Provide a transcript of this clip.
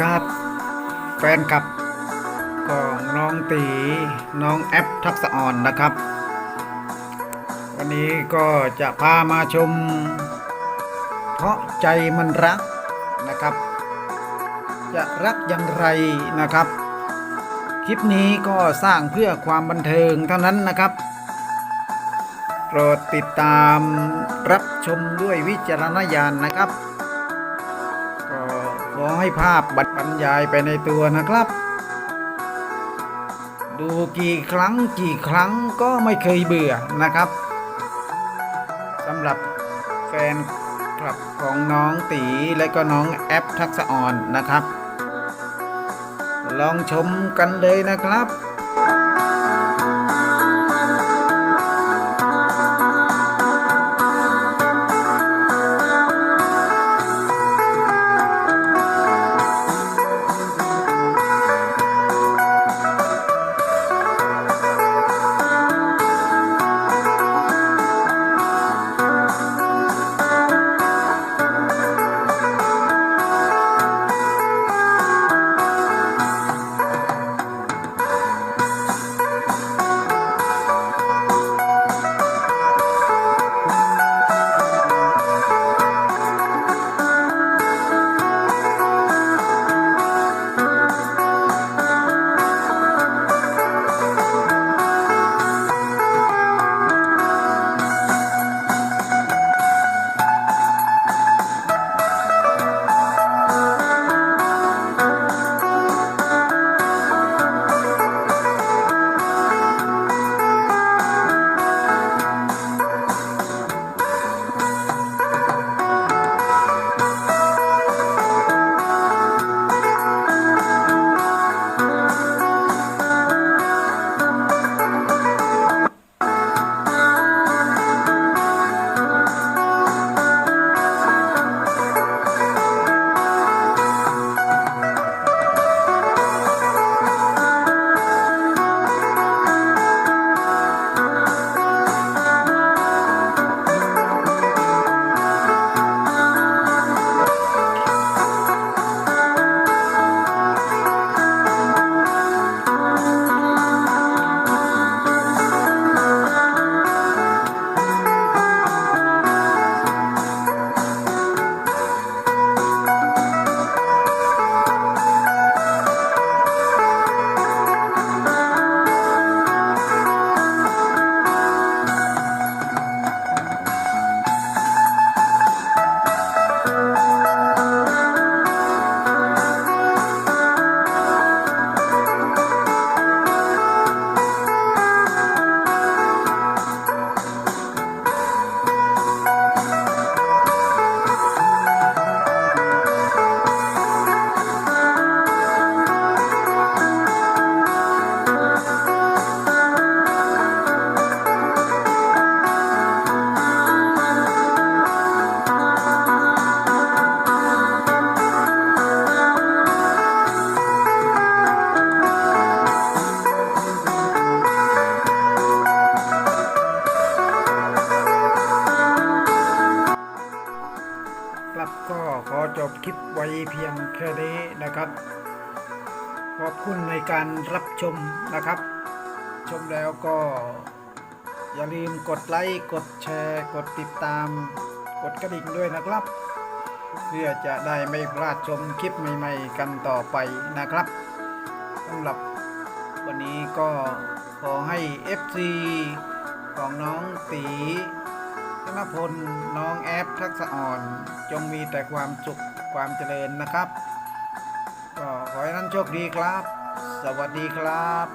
ครับ แฟนคลับของน้องตีน้องแอปทักษะอ่อนนะครับ วันนี้ก็จะพามาชม เพราะใจมันรักนะครับ จะรักอย่างไรนะครับ คลิปนี้ก็สร้างเพื่อความบันเทิงเท่านั้นนะครับโปรดติดตามรับชมด้วยวิจารณญาณนะครับ ให้ภาพบรรยายไปในตัวนะครับ ดูกี่ครั้งกี่ครั้งก็ไม่เคยเบื่อนะครับสำหรับแฟนคลับของน้องตีและก็น้องแอปทักษะอ่อนนะครับ ลองชมกันเลยนะครับครับ ว้เพียงแค่นี้นะครับ ขอบคุณในการรับชมนะครับ ชมแล้วก็อย่าลืมกดไลค์ กดแชร์ กดติดตาม กดกระดิ่งด้วยนะครับ เพื่อจะได้ไม่พลาดชมคลิปใหม่ ๆ กันต่อไปนะครับสำหรับวันนี้ก็ขอให้ FC ของน้องตีธนพล น้องแอฟทักษะอ่อน จงมีแต่ความสุข ความเจริญนะครับ ก็ขอให้ท่านโชคดีครับ สวัสดีครับ